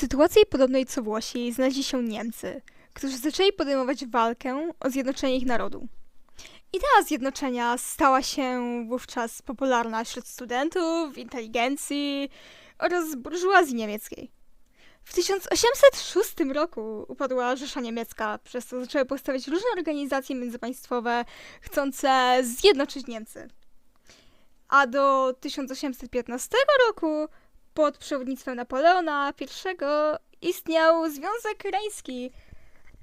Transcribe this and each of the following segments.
sytuacji podobnej co Włosi znaleźli się Niemcy, którzy zaczęli podejmować walkę o zjednoczenie ich narodu. Idea zjednoczenia stała się wówczas popularna wśród studentów, inteligencji oraz burżuazji niemieckiej. W 1806 roku upadła Rzesza Niemiecka, przez co zaczęły powstawać różne organizacje międzypaństwowe chcące zjednoczyć Niemcy. A do 1815 roku pod przewodnictwem Napoleona I istniał Związek Reński,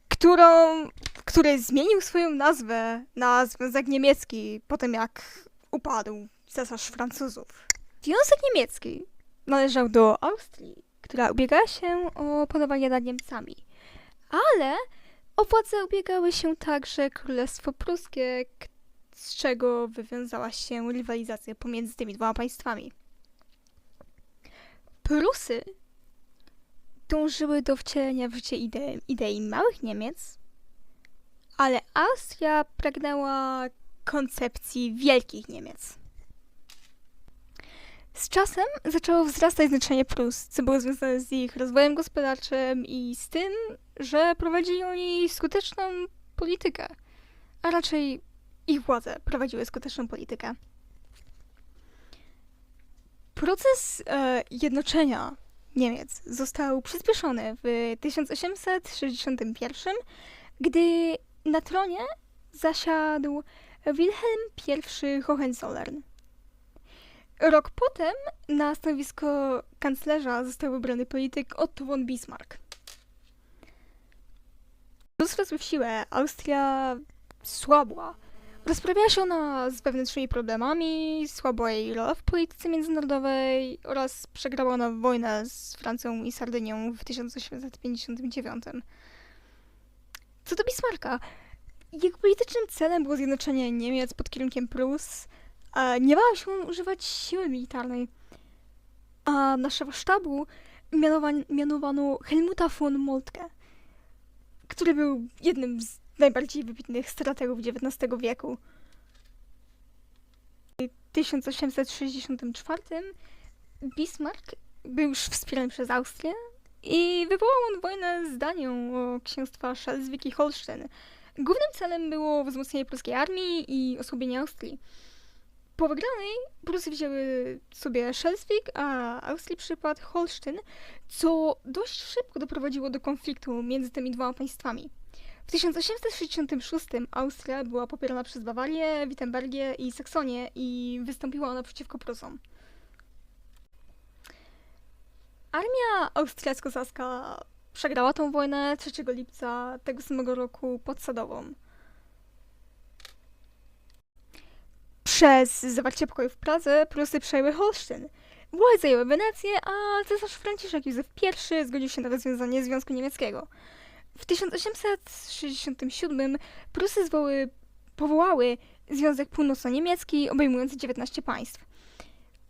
którą, który zmienił swoją nazwę na Związek Niemiecki po tym, jak upadł cesarz Francuzów. Związek Niemiecki należał do Austrii, która ubiegała się o panowanie nad Niemcami. Ale o władzę ubiegały się także Królestwo Pruskie, z czego wywiązała się rywalizacja pomiędzy tymi dwoma państwami. Prusy dążyły do wcielenia w życie idei, idei małych Niemiec, ale Austria pragnęła koncepcji wielkich Niemiec. Z czasem zaczęło wzrastać znaczenie Prus, co było związane z ich rozwojem gospodarczym i z tym, że prowadzili oni skuteczną politykę, a raczej ich władze prowadziły skuteczną politykę. Proces e, jednoczenia Niemiec został przyspieszony w 1861, gdy na tronie zasiadł Wilhelm I Hohenzollern. Rok potem na stanowisko kanclerza został wybrany polityk Otto von Bismarck. Wzrosły w siłę, Austria słabła. Rozprawiała się ona z wewnętrznymi problemami, słabła jej rola w polityce międzynarodowej oraz przegrała ona wojnę z Francją i Sardynią w 1859. Co do Bismarcka, jego politycznym celem było zjednoczenie Niemiec pod kierunkiem Prus, a nie bał się używać siły militarnej. A na szefa sztabu mianowan- mianowano Helmuta von Moltke, który był jednym z najbardziej wybitnych strategów XIX wieku. W 1864 Bismarck był już wspierany przez Austrię i wywołał on wojnę z Danią o księstwa i Holsztyn. Głównym celem było wzmocnienie pruskiej armii i osłabienie Austrii. Po wygranej Prusy wzięły sobie Schleswig, a Austrii przypadł Holsztyn, co dość szybko doprowadziło do konfliktu między tymi dwoma państwami. W 1866 Austria była popierana przez Bawarię, Wittenbergię i Saksonię i wystąpiła ona przeciwko Prusom. Armia austriacko-saska przegrała tą wojnę 3 lipca tego samego roku pod Sadową. Przez zawarcie pokoju w Pradze Prusy przejęły Holsztyn. Włoch zajęły Wenecję, a cesarz Franciszek Józef I zgodził się na rozwiązanie Związku Niemieckiego. W 1867 Prusy zwoły, powołały Związek Północno-Niemiecki obejmujący 19 państw.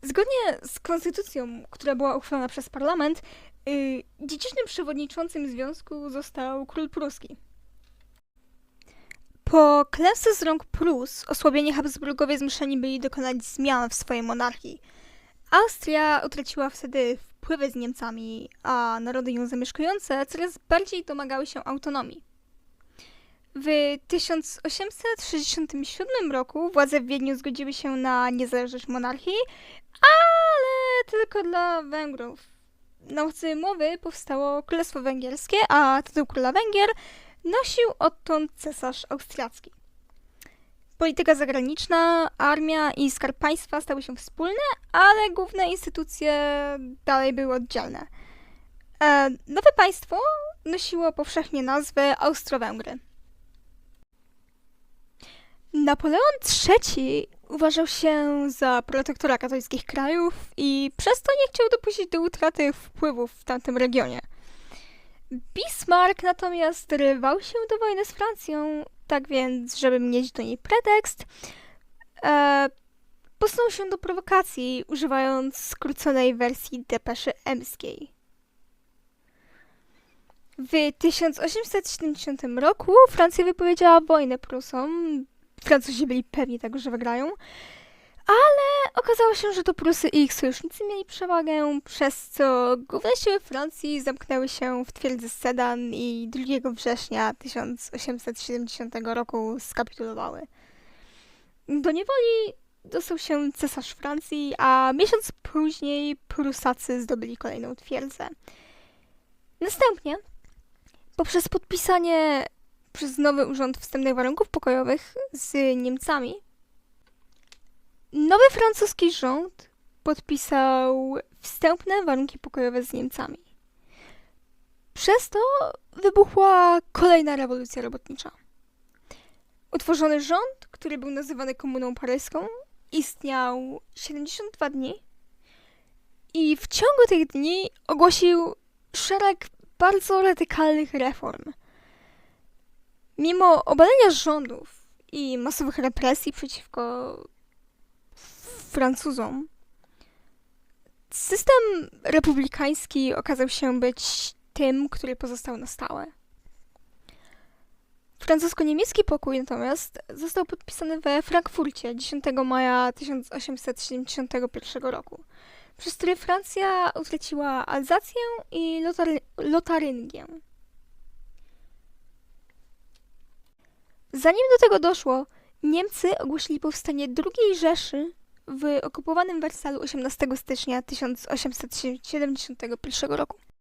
Zgodnie z konstytucją, która była uchwalona przez parlament, yy, dziedzicznym przewodniczącym związku został król pruski. Po klęsce z rąk Prus osłabieni Habsburgowie zmuszeni byli dokonać zmian w swojej monarchii. Austria utraciła wtedy wpływy z Niemcami, a narody ją zamieszkujące coraz bardziej domagały się autonomii. W 1867 roku władze w Wiedniu zgodziły się na niezależność monarchii, ale tylko dla Węgrów. Na mocy umowy powstało Królestwo Węgierskie, a tytuł króla Węgier nosił odtąd cesarz austriacki. Polityka zagraniczna, armia i skarb państwa stały się wspólne, ale główne instytucje dalej były oddzielne. E, nowe państwo nosiło powszechnie nazwę Austro-Węgry. Napoleon III uważał się za protektora katolickich krajów i przez to nie chciał dopuścić do utraty wpływów w tamtym regionie. Bismarck natomiast rywał się do wojny z Francją, tak więc, żeby mieć do niej pretekst, e, posunął się do prowokacji, używając skróconej wersji depeszy emskiej. W 1870 roku Francja wypowiedziała wojnę Prusom. Francuzi byli pewni tego, że wygrają. Ale okazało się, że to Prusy i ich sojusznicy mieli przewagę, przez co główne siły Francji zamknęły się w twierdzy Sedan i 2 września 1870 roku skapitulowały. Do niewoli dostał się cesarz Francji, a miesiąc później Prusacy zdobyli kolejną twierdzę. Następnie, poprzez podpisanie przez nowy urząd wstępnych warunków pokojowych z Niemcami, nowy francuski rząd podpisał wstępne warunki pokojowe z Niemcami. Przez to wybuchła kolejna rewolucja robotnicza. Utworzony rząd, który był nazywany Komuną Paryską, istniał 72 dni i w ciągu tych dni ogłosił szereg bardzo radykalnych reform. Mimo obalenia rządów i masowych represji przeciwko Francuzom, system republikański okazał się być tym, który pozostał na stałe. Francusko-niemiecki pokój natomiast został podpisany we Frankfurcie 10 maja 1871 roku, przez który Francja utraciła Alzację i Lotar- Lotaryngię. Zanim do tego doszło, Niemcy ogłosili powstanie II Rzeszy w okupowanym Wersalu 18 stycznia 1871 roku.